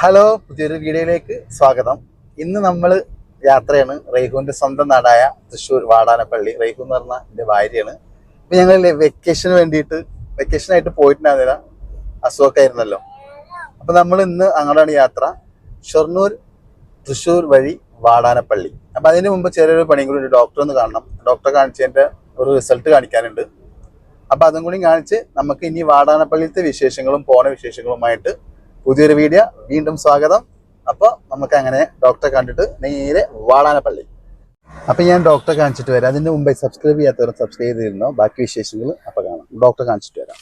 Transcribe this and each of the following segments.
Hello പുതിയൊരു വീഡിയോയിലേക്ക് സ്വാഗതം. ഇന്ന് നമ്മൾ യാത്രയാണ്. റൈഹുവിന്റെ സ്വന്തം നാടായ തൃശ്ശൂർ വാടാനപ്പള്ളി. റൈഹു എന്ന് പറഞ്ഞ എന്റെ ഭാര്യയാണ്. അപ്പം ഞങ്ങൾ വെക്കേഷന് വേണ്ടിയിട്ട് വെക്കേഷനായിട്ട് പോയിട്ടുണ്ടായിരുന്നില്ല അസുഖമൊക്കെ ആയിരുന്നല്ലോ. അപ്പൊ നമ്മൾ ഇന്ന് അങ്ങോട്ടാണ് യാത്ര. ഷൊർണൂർ തൃശ്ശൂർ വഴി വാടാനപ്പള്ളി. അപ്പം അതിന് മുമ്പ് ചെറിയൊരു പണിയും കൂടി ഒരു ഡോക്ടറെ ഒന്ന് കാണണം. ഡോക്ടറെ കാണിച്ചതിന്റെ ഒരു റിസൾട്ട് കാണിക്കാനുണ്ട്. അപ്പം അതും കൂടി കാണിച്ച് നമുക്ക് ഇനി വാടാനപ്പള്ളിയിലത്തെ വിശേഷങ്ങളും പോണ വിശേഷങ്ങളുമായിട്ട് പുതിയൊരു വീഡിയോ വീണ്ടും സ്വാഗതം. അപ്പോൾ നമുക്ക് അങ്ങനെ ഡോക്ടറെ കണ്ടിട്ട് നേരെ വാടാനപ്പള്ളി അപ്പൊ ഞാൻ ഡോക്ടറെ കാണിച്ചിട്ട് വരാം. അതിന് മുമ്പേ സബ്സ്ക്രൈബ് ചെയ്യാത്തവർ സബ്സ്ക്രൈബ് ചെയ്തിരുന്നോ? ബാക്കി വിശേഷങ്ങൾ അപ്പോൾ കാണാം. ഡോക്ടറെ കാണിച്ചിട്ട് വരാം.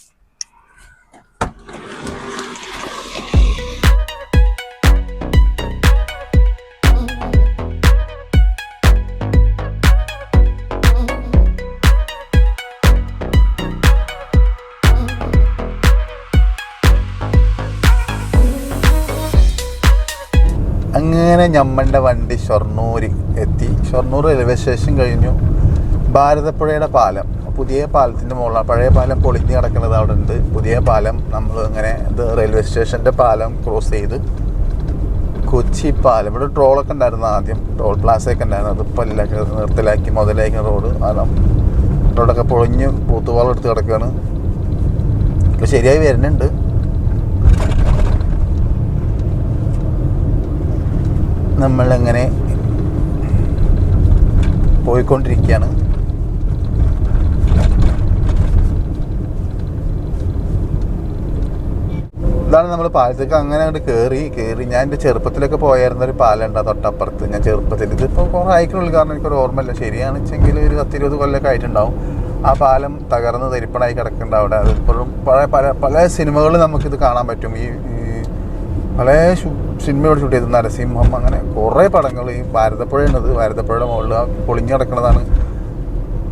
അങ്ങനെ ഞമ്മന്റെ വണ്ടി ഷൊർണൂർ എത്തി. ഷൊർണൂർ റെയിൽവേ സ്റ്റേഷൻ കഴിഞ്ഞു. ഭാരതപ്പുഴയുടെ പാലം. പുതിയ പാലത്തിന്റെ മുകളിലാണ് പഴയ പാലം പൊളിഞ്ഞ് കിടക്കുന്നത് അവിടെ ഉണ്ട് പുതിയ പാലം നമ്മൾ ഇങ്ങനെ ഇത് റെയിൽവേ സ്റ്റേഷന്റെ പാലം ക്രോസ് ചെയ്ത് കൊച്ചി പാലം. ഇവിടെ ട്രോളൊക്കെ ഉണ്ടായിരുന്നു ആദ്യം. ടോൾ പ്ലാസയൊക്കെ ഉണ്ടായിരുന്നു. അത് പല്ലൊക്കെ നിർത്തലാക്കി മുതലാക്കി റോഡ് പാലം റോഡൊക്കെ പൊളിഞ്ഞ് പൂത്തുപാളം എടുത്ത് കിടക്കുകയാണ് ഇപ്പോൾ ശരിയായി വരുന്നുണ്ട്. നമ്മളങ്ങനെ പോയിക്കൊണ്ടിരിക്കുകയാണ്. ഇതാണ് നമ്മൾ പാലത്തേക്ക് അങ്ങനെ അങ്ങോട്ട് കയറി കയറി ഞാൻ എന്റെ ചെറുപ്പത്തിലൊക്കെ പോയായിരുന്ന ഒരു പാലുണ്ട് തൊട്ടപ്പുറത്ത്. ഞാൻ ചെറുപ്പത്തിൽ ഇതിപ്പോൾ കുറേ ആയിക്കുള്ളൂ കാരണം എനിക്കൊരു ഓർമ്മയില്ല. ശരിയാണെച്ചെങ്കിൽ ഒരു പത്തിരുപത് കൊല്ലമൊക്കെ ആയിട്ടുണ്ടാവും. ആ പാലം തകർന്ന് തരിപ്പണായി കിടക്കുന്നുണ്ട് അവിടെ. അതിപ്പോഴും പഴയ പല പല സിനിമകളിൽ നമുക്കിത് കാണാൻ പറ്റും. ഈ പല സിനിമയോട് ഷൂട്ട് ചെയ്തത് നരസിംഹം അങ്ങനെ കുറേ പടങ്ങൾ ഈ ഭാരതപ്പുഴയുണ്ട് ഭാരതപ്പുഴയുടെ മുകളിൽ പൊളിഞ്ഞു കിടക്കുന്നതാണ്.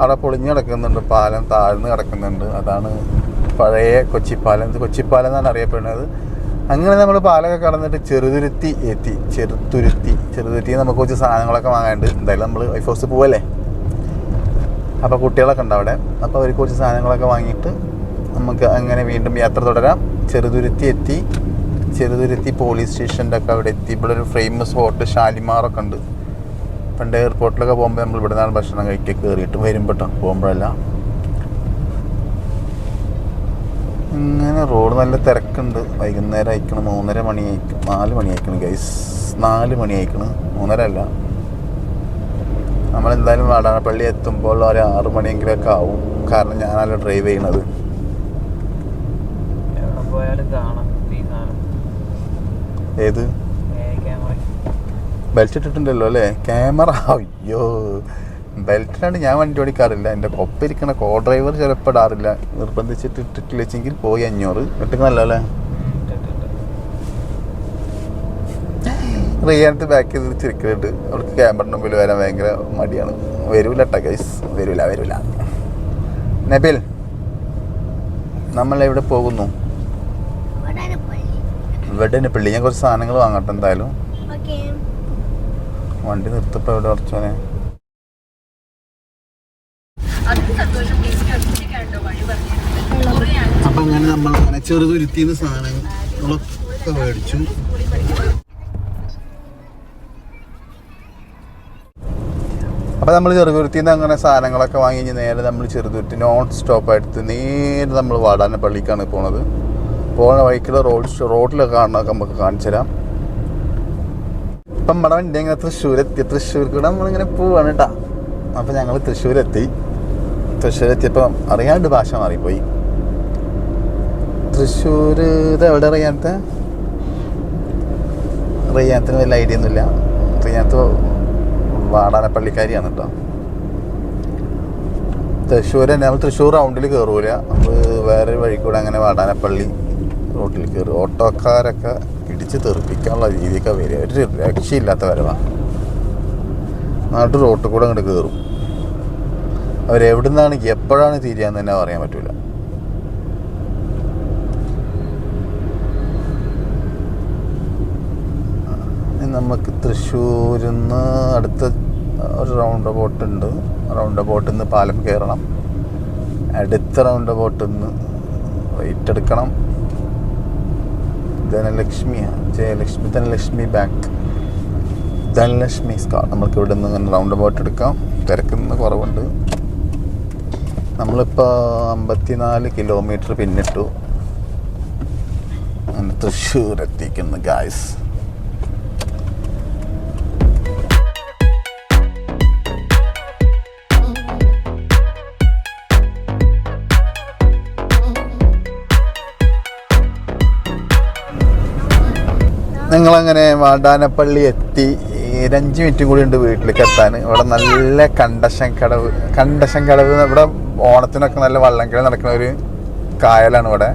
അവിടെ പൊളിഞ്ഞ് കിടക്കുന്നുണ്ട് പാലം താഴ്ന്ന് കിടക്കുന്നുണ്ട്. അതാണ് പഴയ കൊച്ചിപ്പാലം. ഇത് കൊച്ചിപ്പാലം എന്നാണ് അറിയപ്പെടുന്നത്. അങ്ങനെ നമ്മൾ പാലൊക്കെ കടന്നിട്ട് ചെറുതുരുത്തി എത്തി. ചെറുതുരുത്തി. ചെറുതുരുത്തി നമുക്ക് കുറച്ച് സാധനങ്ങളൊക്കെ വാങ്ങാനുണ്ട്. എന്തായാലും നമ്മൾ വൈഫ് ഹൗസ് പോവല്ലേ? അപ്പോൾ കുട്ടികളൊക്കെ ഉണ്ട് അവിടെ. അപ്പോൾ അവർക്ക് കുറച്ച് സാധനങ്ങളൊക്കെ വാങ്ങിയിട്ട് നമുക്ക് അങ്ങനെ വീണ്ടും യാത്ര തുടരാം. ചെറുതുരുത്തി എത്തി. ചെറുതുരുത്തി പോലീസ് സ്റ്റേഷന്റെ ഒക്കെ അവിടെ എത്തി. ഇവിടെ ഒരു ഫേമസ് ഹോട്ടൽ ഷാലിമാറൊക്കെ ഉണ്ട്. പണ്ട് എയർപോർട്ടിലൊക്കെ പോകുമ്പോൾ നമ്മൾ ഇവിടെ നിന്നാണ് ഭക്ഷണം കഴിക്കുക. കയറിയിട്ട് വരുമ്പോൾ പോകുമ്പോഴല്ല. ഇങ്ങനെ റോഡ് നല്ല തിരക്കുണ്ട്. വൈകുന്നേരം അയക്കണം മൂന്നര മണി അയക്കും നാല് മണി അയക്കണം ഗൈസ് നാല് മണി അയക്കണം മൂന്നര അല്ല. നമ്മളെന്തായാലും വാടാനപ്പള്ളി എത്തുമ്പോൾ ഒരു ആറ് മണിയെങ്കിലൊക്കെ ആവും. കാരണം ഞാനല്ല ഡ്രൈവ് ചെയ്യണത്. എവിടെ പോയാലും കാണാം. ഏത്? ബെൽറ്റ് ഇട്ടിട്ടുണ്ടല്ലോ അല്ലേ? ക്യാമറ അയ്യോ. ബെൽറ്റിലാണ് ഞാൻ വണ്ടി ഓടിക്കാറില്ല. എന്റെ ഒപ്പിരിക്കണ കോ ഡ്രൈവർ ചിലപ്പോൾ ഇടാറില്ല. നിർബന്ധിച്ചിട്ട് വെച്ചെങ്കിൽ പോയി അഞ്ഞൂറ്. ഇട്ടിക്കണല്ലോ അല്ലേ റിയാനത്ത് ബാക്ക് ചെയ്ത് ചിരിക്കുന്നുണ്ട് അവർക്ക് ക്യാമറ മുമ്പിൽ വരാൻ ഭയങ്കര മടിയാണ്. വരൂല കേട്ടോ ഗൈസ് വരൂല വരൂല. നബിൽ നമ്മൾ എവിടെ പോകുന്നു വെടനപ്പള്ളി ഞാൻ കുറച്ച് സാധനങ്ങൾ വാങ്ങട്ടെ എന്തായാലും. വണ്ടി നിർത്തപ്പോ എവിടെ കുറച്ചോനെ അപ്പൊ അങ്ങനെ നമ്മൾ അങ്ങനെ ചെറുതുരുത്തിന്ന് സാധനങ്ങളൊക്കെ മേടിച്ചു. അപ്പോൾ നമ്മൾ ചെറുതുരുത്തിൽ നിന്ന് അങ്ങനെ സാധനങ്ങളൊക്കെ വാങ്ങി കഴിഞ്ഞ് നേരെ നമ്മൾ ചെറുതുരുത്തി നോൺ സ്റ്റോപ്പ് എടുത്ത് നേരെ നമ്മൾ വാടാന പള്ളിക്കാണ് പോണത്. പോണ വഴിക്കുള്ള റോഡ് റോഡിലൊക്കെ കാണുന്നതൊക്കെ നമുക്ക് കാണിച്ചു തരാം. ഇപ്പം നമ്മുടെ വണ്ടി തൃശ്ശൂർ തൃശ്ശൂരെത്തി തൃശ്ശൂർ കൂടെ നമ്മളിങ്ങനെ പോവാണ് കേട്ടോ അപ്പം ഞങ്ങൾ തൃശ്ശൂരെത്തി. തൃശ്ശൂരെത്തിയപ്പം അറിയാണ്ട് ഭാഷ മാറിപ്പോയി. തൃശ്ശൂർ ഇത് എവിടെ അറിയാത്ത? റിയാത്തിന് വലിയ ഐഡിയ ഒന്നുമില്ല. റിയാത്ത് വാടാനപ്പള്ളിക്കാരിയാണ് കേട്ടോ തൃശ്ശൂർ തന്നെ. നമ്മൾ തൃശ്ശൂർ റൗണ്ടിൽ കയറൂല നമ്മൾ വേറൊരു വഴി കൂടെ അങ്ങനെ വാടാനപ്പള്ളി റോട്ടിൽ കയറി. ഓട്ടോക്കാരൊക്കെ ഇടിച്ച് തെറിപ്പിക്കാനുള്ള രീതിയൊക്കെ വരിക. ഒരു രക്ഷയില്ലാത്ത വരവാണ് നാട്ടിൽ റോട്ടിൽ കൂടെ അങ്ങോട്ട് കയറും. അവരെവിടെ നിന്നാണ് എപ്പോഴാണ് തിരിയാന്ന് തന്നെ പറയാൻ പറ്റൂല. നമുക്ക് തൃശ്ശൂരിൽ നിന്ന് അടുത്ത ഒരു റൗണ്ട് ബോട്ട് ഉണ്ട്. റൗണ്ട് ബോട്ടിൽ നിന്ന് പാലം കയറണം. അടുത്ത റൗണ്ട് ബോട്ടിൽ നിന്ന് റേറ്റ് എടുക്കണം. ധനലക്ഷ്മി ജയലക്ഷ്മി ധനലക്ഷ്മി ബാങ്ക്. ധനലക്ഷ്മി സ്കാർ നമ്മൾക്ക് ഇവിടെ നിന്ന് ഇങ്ങനെ റൗണ്ട് അബൌട്ട് എടുക്കാം. തിരക്കുന്ന കുറവുണ്ട്. നമ്മളിപ്പോൾ അമ്പത്തിനാല് കിലോമീറ്റർ പിന്നിട്ടു. തൃശ്ശൂർ എത്തിക്കുന്നു ഗായ്സ് ഞങ്ങളങ്ങനെ വാടാനപ്പള്ളി എത്തി. ഒരു മിനിറ്റും കൂടി ഉണ്ട് വീട്ടിലേക്ക് എത്താൻ. ഇവിടെ നല്ല കണ്ടശൻ കടവ് കണ്ടശൻ കടവ് ഇവിടെ ഓണത്തിനൊക്കെ നല്ല വള്ളംകളി നടക്കുന്ന ഒരു കായലാണ് ഇവിടെ.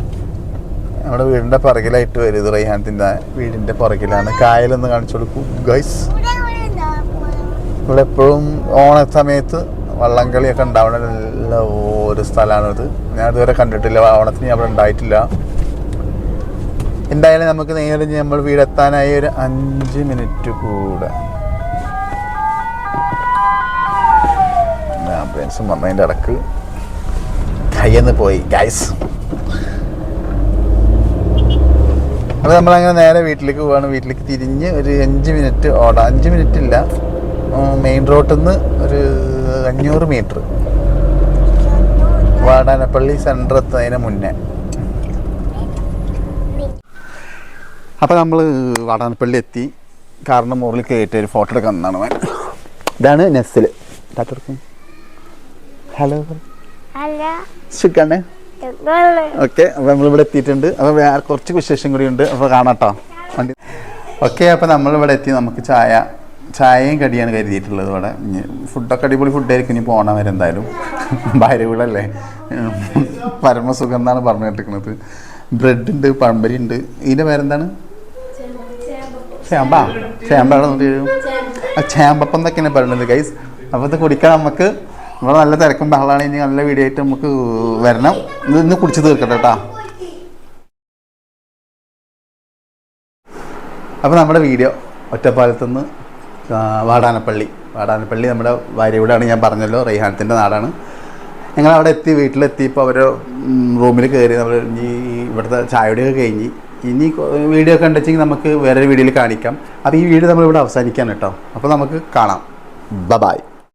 നമ്മുടെ വീടിന്റെ പുറകിലായിട്ട് വരും ഇത് റൈഹാനത്തിന്റെ വീടിന്റെ പുറകിലാണ്. കായലൊന്ന് കാണിച്ചു കൊടുക്കും. ഗൈസ് ഇവിടെ എപ്പോഴും ഓണ സമയത്ത് വള്ളംകളിയൊക്കെ ഉണ്ടാവുന്ന ഒരു സ്ഥലമാണിത്. ഞാൻ ഇതുവരെ കണ്ടിട്ടില്ല. ഓണത്തിന് അവിടെ ഉണ്ടായിട്ടില്ല. എന്തായാലും നമുക്ക് നേരെ നമ്മൾ വീടെത്താനായി ഒരു അഞ്ച് മിനിറ്റ് കൂടെ. ആംബുലൻസും വന്നതിന്റെ ഇടയ്ക്ക് കയ്യെന്ന് പോയി ഗൈസ് അപ്പോൾ നമ്മളങ്ങനെ നേരെ വീട്ടിലേക്ക് പോവാണ്. വീട്ടിലേക്ക് തിരിഞ്ഞ് ഒരു അഞ്ച് മിനിറ്റ് ഓടാം. അഞ്ച് മിനിറ്റ് ഇല്ല. മെയിൻ റോഡിൽ നിന്ന് ഒരു അഞ്ഞൂറ് മീറ്റർ വാടാനപ്പള്ളി സെന്റർ എത്തുന്നതിന് മുന്നേ. അപ്പോൾ നമ്മൾ വാടാനപ്പള്ളി എത്തി കാറിന്റെ മുകളിൽ കയറ്റി ഒരു ഫോട്ടോ എടുക്കാൻ വന്നാണ് അവൻ. ഇതാണ് നെസ്സിൽ ഹലോ. സുഖാണ്? ഓക്കെ അപ്പോൾ നമ്മളിവിടെ എത്തിയിട്ടുണ്ട്. അപ്പോൾ വേറെ കുറച്ച് വിശേഷം കൂടി ഉണ്ട്. അപ്പോൾ കാണാട്ടോ. വണ്ടി. ഓക്കെ അപ്പോൾ നമ്മളിവിടെ എത്തി. നമുക്ക് ചായ ചായയും കടിയാണ് കരുതിയിട്ടുള്ളത് ഇവിടെ. ഫുഡൊക്കെ അടിപൊളി ഫുഡായിരിക്കും ഇനി പോകണം വരെ എന്തായാലും. ഭാര്യ വീടല്ലേ? പരമസുഖം എന്നാണ് പറഞ്ഞു കേട്ടിരിക്കുന്നത് ബ്രെഡ് ഉണ്ട് പഴംപരി ഉണ്ട്. ഇതിന്റെ പേരെന്താണ്? ചേമ്പ. ചേമ്പാണ് ചേമ്പപ്പം എന്നൊക്കെയാണ് പറയുന്നത് ഗൈസ് അപ്പോൾ ഇത് കുടിക്കാൻ നമുക്ക്. നമ്മൾ നല്ല തിരക്കും ബഹളമാണ് ഇനി നല്ല വീഡിയോ ആയിട്ട് നമുക്ക് വരണം. ഇത് ഇന്ന് കുടിച്ച് തീർക്കട്ടെ കേട്ടോ. അപ്പോൾ നമ്മുടെ വീഡിയോ ഒറ്റപ്പാലത്തുനിന്ന് വാടാനപ്പള്ളി. വാടാനപ്പള്ളി നമ്മുടെ ഭാര്യയോടാണ് ഞാൻ പറഞ്ഞല്ലോ റൈഹാനത്തിന്റെ നാടാണ്. ഞങ്ങൾ അവിടെ എത്തി വീട്ടിലെത്തിയപ്പോൾ അവർ റൂമിൽ കയറി നമ്മൾ ഇനി ഇവിടുത്തെ ചായയുടെയൊക്കെ കഴിഞ്ഞ് ഇനി വീഡിയോ കണ്ടെച്ചെങ്കിൽ നമുക്ക് വേറൊരു വീഡിയോയിൽ കാണിക്കാം. അപ്പോൾ ഈ വീഡിയോ നമ്മളിവിടെ അവസാനിക്കാൻ കേട്ടോ. അപ്പോൾ നമുക്ക് കാണാം. ബ ബായ്